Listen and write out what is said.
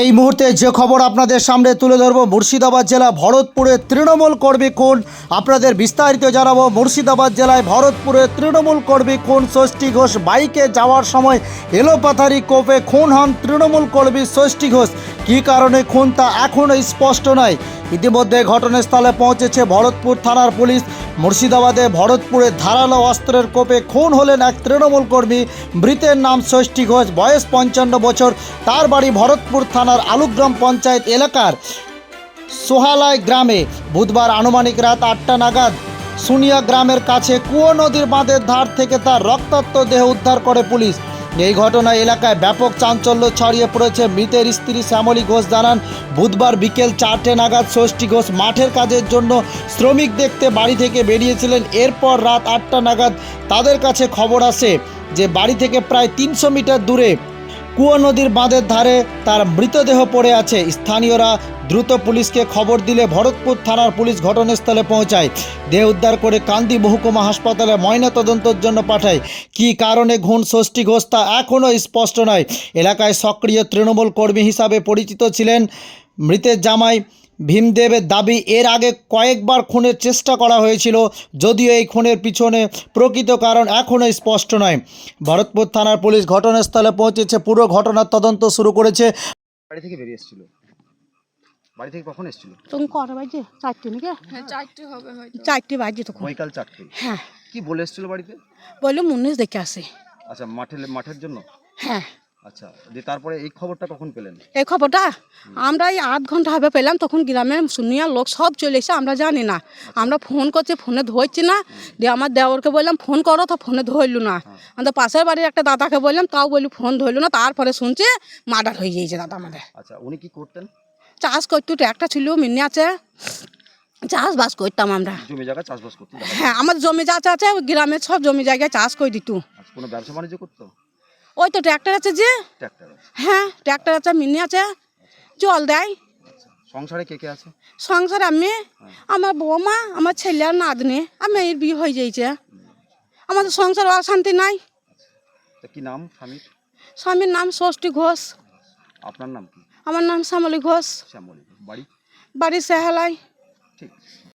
এই মুহূর্তে যে খবর আপনাদের সামনে তুলে ধরবো, মুর্শিদাবাদ জেলা ভরতপুরে তৃণমূল কর্মী কোন? আপনাদের বিস্তারিত জানাব, মুর্শিদাবাদ জেলায় ভরতপুরে তৃণমূল কর্মী কোন? ষষ্ঠী ঘোষ বাইকে যাওয়ার সময় এলোপাথারি কোপে খুন হন তৃণমূল কর্মী ষষ্ঠী ঘোষ। কী কারণে খুন তা এখনও স্পষ্ট নয়? ইতিমধ্যে ঘটনাস্থলে পৌঁছেছে ভরতপুর থানার পুলিশ। মুর্শিদাবাদে ভরতপুরে ধারালো অস্ত্রের কোপে খুন হলেন এক তৃণমূল কর্মী। মৃতের নাম ষষ্ঠী ঘোষ, বয়স পঞ্চান্ন বছর। তার বাড়ি ভরতপুর থানার আলুগ্রাম পঞ্চায়েত এলাকার সোহালায় গ্রামে। বুধবার আনুমানিক রাত আটটা নাগাদ সুনিয়া গ্রামের কাছে কুয়ো নদীর বাঁধের ধার থেকে তার রক্তাক্ত দেহ উদ্ধার করে পুলিশ। এই ঘটনায় এলাকায় ব্যাপক চাঞ্চল্য ছড়িয়ে পড়েছে। মৃতের স্ত্রী শ্যামলী ঘোষ জানান, বুধবার বিকেল চারটে নাগাদ ষষ্ঠী ঘোষ মাঠের কাজের জন্য শ্রমিক দেখতে বাড়ি থেকে বেরিয়েছিলেন। এরপর রাত আটটা নাগাদ তাদের কাছে খবর আসে যে বাড়ি থেকে প্রায় তিনশো মিটার দূরে কুয়ো নদীর বাঁধের ধারে তার মৃতদেহ পড়ে আছে। স্থানীয়রা দ্রুত পুলিশকে খবর দিলে ভরতপুর থানার পুলিশ ঘটনাস্থলে পৌঁছায়। দেহ উদ্ধার করে কান্দি মহকুমা হাসপাতালে ময়নাতদন্তের জন্য পাঠায়। কি কারণে ঘুণ ষষ্ঠী ঘোষ তা এখনও স্পষ্ট নয়। এলাকায় সক্রিয় তৃণমূল কর্মী হিসাবে পরিচিত ছিলেন মৃতের জামাই ভীমদেবের দাবি এর আগে কয়েকবার খুনের চেষ্টা করা হয়েছিল যদিও এই খুনের পিছনে প্রকৃত কারণ এখনও স্পষ্ট নয়। ভরতপুর থানার পুলিশ ঘটনাস্থলে পৌঁছেছে পুরো ঘটনার তদন্ত শুরু করেছে। বাড়ি থেকে বেরিয়ে এসেছিল? বাড়ি থেকে কখন এসেছিল? তখন কটা বাজে? চারটে নাকি? হ্যাঁ চারটে হবে হয়তো। চারটে বাজে তখন। বৈকাল চারটে। হ্যাঁ। কি বলে এসেছিল বাড়িতে? বলল মুন্নিশ দেখে আসে। আচ্ছা মাঠে মাঠের জন্য? হ্যাঁ। আচ্ছা দিয়ে তারপরে এই খবরটা কখন পেলেন? এই খবরটা আমরা এই আধ ঘণ্টা হবে পেলাম তখন গ্রামের শুনিয়া লোক সব চলে এসে আমরা জানি না। আমরা ফোন করছি ফোনে ধরছি না। দিয়ে আমার দেওরকে বললাম ফোন করো তো ফোনে ধরলো না। আমাদের পাশের বাড়ির একটা দাদাকে বললাম তাও বলি ফোন ধরলো না। তারপরে শুনছি মার্ডার হয়ে গিয়েছে দাদা আমাদের। আচ্ছা উনি কি করতেন? চাষ করতো ট্র্যাক্টর ছিল মিনি আছে। চাষবাস করতাম আমরা। জমি জায়গা চাষবাস করতেন? দেখা- হ্যাঁ আমার জমি যা আছে গ্রামের সব জমি জায়গায় চাষ করে দিত। আচ্ছা, কোনো ব্যবসা বাণিজ্য করতো? ওই তো ট্র্যাক্টর আছে যে। হ্যাঁ ট্র্যাক্টর আছে মিনি আছে। জল দেয়। আচ্ছা সংসারে কে কে আছে? সংসার আমি আমার বৌমা আমার ছেলে আর নাতনি আর মেয়ের বিয়ে হয়ে যাইছে। আমাদের সংসার অশান্তি নাই। কি নাম স্বামীর? স্বামীর নাম ষষ্ঠী ঘোষ। আপনার নাম কি? আমার নাম শ্যামলী ঘোষ। শ্যামলী বাড়ি? বাড়ি সেহালাই। ঠিক